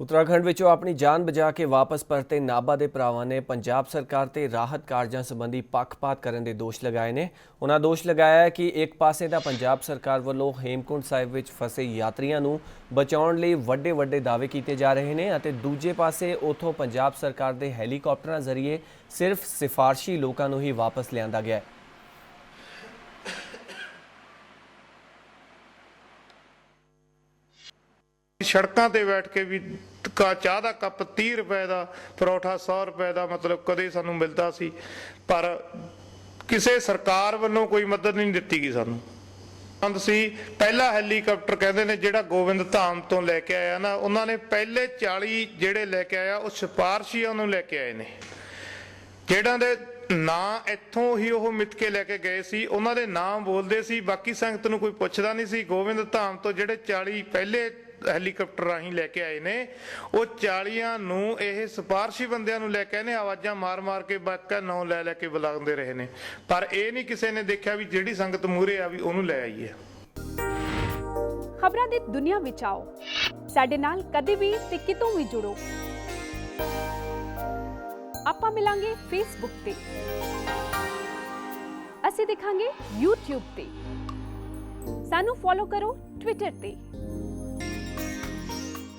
ਉੱਤਰਾਖੰਡ ਵਿੱਚੋਂ ਆਪਣੀ ਜਾਨ ਬਚਾ ਕੇ ਵਾਪਸ ਪਰਤੇ ਨਾਭਾ ਦੇ ਭਰਾਵਾਂ ਨੇ ਪੰਜਾਬ ਸਰਕਾਰ ਤੇ ਰਾਹਤ ਕਾਰਜਾਂ ਸੰਬੰਧੀ ਪੱਖਪਾਤ ਕਰਨ ਦੇ ਦੋਸ਼ ਲਗਾਏ ਨੇ। ਉਹਨਾਂ ਦੋਸ਼ ਲਗਾਇਆ ਹੈ ਕਿ ਇੱਕ ਪਾਸੇ ਤਾਂ ਪੰਜਾਬ ਸਰਕਾਰ ਵੱਲੋਂ ਹੇਮਕੁੰਟ ਸਾਹਿਬ ਵਿੱਚ ਫਸੇ ਯਾਤਰੀਆਂ ਨੂੰ ਬਚਾਉਣ ਲਈ ਵੱਡੇ ਵੱਡੇ ਦਾਅਵੇ ਕੀਤੇ ਜਾ ਰਹੇ ਨੇ ਅਤੇ ਦੂਜੇ ਪਾਸੇ ਉਥੋਂ ਪੰਜਾਬ ਸਰਕਾਰ ਦੇ ਹੈਲੀਕਾਪਟਰਾਂ ਜ਼ਰੀਏ ਸਿਰਫ ਸਿਫਾਰਸ਼ੀ ਲੋਕਾਂ ਨੂੰ ਹੀ ਵਾਪਸ ਲਿਆਂਦਾ ਗਿਆ ਹੈ। ਸੜਕਾਂ ਤੇ ਬੈਠ ਕੇ ਵੀ ਕਾ ਚਾਹ ਦਾ ਕੱਪ 30 ਰੁਪਏ ਦਾ, ਪਰੌਠਾ 100 ਰੁਪਏ ਦਾ ਮਤਲਬ ਕਦੇ ਸਾਨੂੰ ਮਿਲਦਾ ਸੀ। ਪਰ ਕਿਸੇ ਸਰਕਾਰ ਵੱਲੋਂ ਕੋਈ ਮਦਦ ਨਹੀਂ ਦਿੱਤੀ ਗਈ ਸਾਨੂੰ। ਅੰਦ ਸੀ, ਪਹਿਲਾ ਹੈਲੀਕਾਪਟਰ ਕਹਿੰਦੇ ਨੇ ਜਿਹੜਾ ਗੋਬਿੰਦ ਧਾਮ ਤੋਂ ਲੈ ਕੇ ਆਇਆ ਨਾ, ਉਹਨਾਂ ਨੇ ਪਹਿਲੇ 40 ਜਿਹੜੇ ਲੈ ਕੇ ਆਇਆ, ਉਹ ਸਿਫਾਰਸ਼ੀਆਂ ਨੂੰ ਲੈ ਕੇ ਆਏ ਨੇ। ਜਿਹੜਾਂ ਦੇ ਨਾਂ ਇੱਥੋਂ ਹੀ ਉਹ ਮਿੱਥ ਕੇ ਲੈ ਕੇ ਗਏ ਸੀ, ਉਹਨਾਂ ਦੇ ਨਾਮ ਬੋਲਦੇ ਸੀ, ਬਾਕੀ ਸੰਗਤ ਨੂੰ ਕੋਈ ਪੁੱਛਦਾ ਨਹੀਂ ਸੀ, ਗੋਬਿੰਦ ਧਾਮ ਤੋਂ ਜਿਹੜੇ 40 ਪਹਿਲੇ ਹੈਲੀਕਾਪਟਰ ਰਾਹੀਂ ਲੈ ਕੇ ਆਏ ਨੇ। ਉਹ 40ਾਂ ਨੂੰ, ਇਹ ਸਿਫਾਰਸ਼ੀ ਬੰਦਿਆਂ ਨੂੰ ਲੈ ਕੇ ਨੇ, ਆਵਾਜ਼ਾਂ ਮਾਰ-ਮਾਰ ਕੇ ਬਾਕਾ ਨਾਂ ਲੈ ਲੈ ਕੇ ਬੁਲਾਉਂਦੇ ਰਹੇ ਨੇ। ਪਰ ਇਹ ਨਹੀਂ ਕਿਸੇ ਨੇ ਦੇਖਿਆ ਵੀ ਜਿਹੜੀ ਸੰਗਤ ਮੂਹਰੇ ਆ ਵੀ ਉਹਨੂੰ ਲੈ ਆਈਏ ਖਬਰਾਂ ਦੀ ਦੁਨੀਆ ਵਿੱਚ ਆਓ। ਸਾਡੇ ਨਾਲ ਕਦੇ ਵੀ ਤੇ ਕਿਤੋਂ ਵੀ ਜੁੜੋ। ਆਪਾਂ ਮਿਲਾਂਗੇ ਫੇਸਬੁੱਕ ਤੇ। ਅਸੀਂ ਦਿਖਾਂਗੇ YouTube ਤੇ। ਸਾਨੂੰ ਫੋਲੋ ਕਰੋ Twitter ਤੇ।